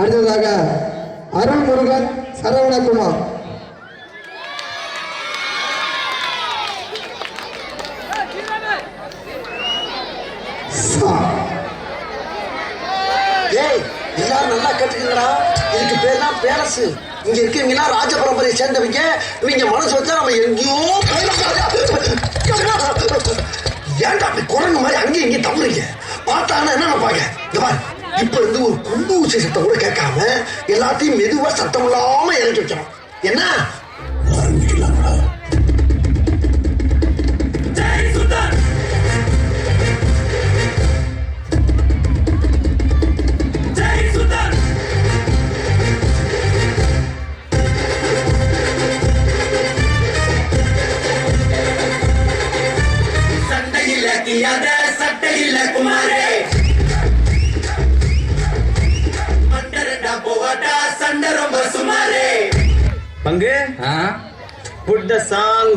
அடுத்ததாக அருள் முருகன் சரவணகுமார். சா. ஏய் எல்லாரும் நல்லா கேட்டுக்கங்கடா. இதுக்கு பேர் தான் பேரசு இங்க இருக்கீங்கன்னா ராஜ பரம்பரையை சேர்ந்தவங்க. இவங்க மனசு வச்சா நம்ம எங்கேயோ போயிடலாம். ஏன்டா அப்படி குரங்கு மாதிரி அங்கேயும் இங்கேயும் தவறுங்க பார்த்தாங்கன்னா என்ன நினைப்பாங்க இந்த பாரு. இப்ப இருந்து ஒரு குண்டு ஊசி சத்தம் கூட கேட்காம எல்லாத்தையும் மெதுவா சத்தம் இல்லாம இறக்கி வைக்கணும் என்ன? ஆரம்பிக்கலாம்டா சட்டையில குமாரே. பங்கு? புட் த சாங்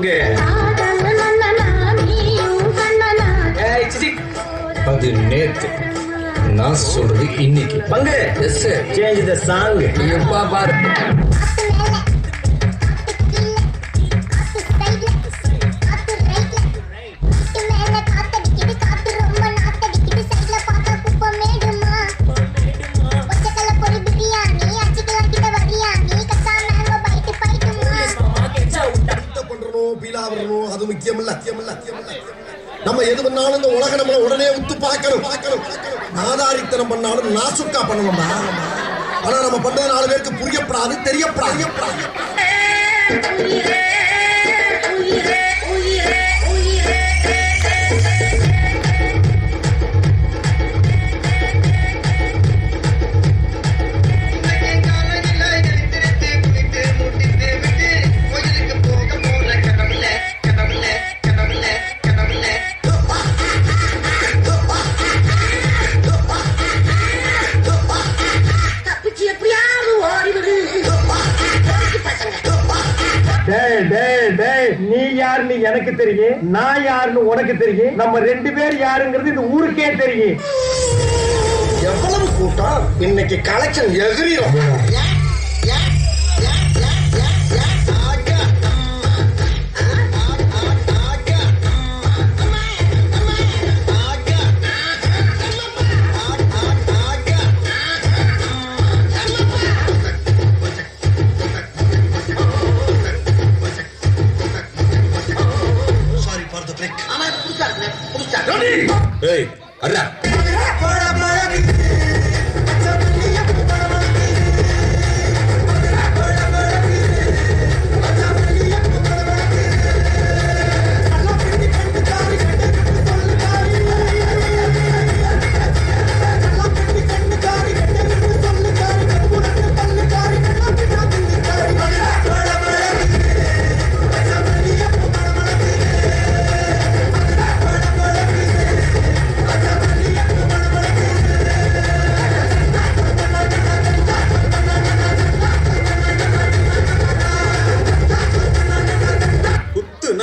அது நேத்து நான் சொல்றது இன்னைக்கு. பங்கு. எஸ் சேஞ்ச் த சாங் எப்பா பாரு. முக்கியம் இல்ல நம்ம எது பண்ணாலும் இந்த உலக நம்மள உடனே உத்து பார்க்கணும். பார்க்கணும் நாதாரித்தனம் பண்ணாலும் நாசுக்கா பண்ணணும் ஆனா நம்ம பண்றது நாலு பேருக்கு புரியப்படாது தெரியப்படாது. டேய் டேய் டேய். நீ யாருன்னு எனக்கு தெரியும் நான் யாருன்னு உனக்கு தெரியும் நம்ம ரெண்டு பேர் யாருங்கிறது இந்த ஊருக்கே தெரியும். எவ்வளவு கூட்டம்? இன்னைக்கு கலெக்ஷன் எகிரியும் ஏய் அண்ணா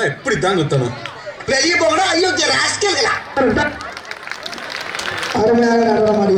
குத்துனா எப்படி தான் குத்தணும் வெளியே போகணும் ஐயோ ராஸ்கல்களா? அருமையாக நடனமாடிய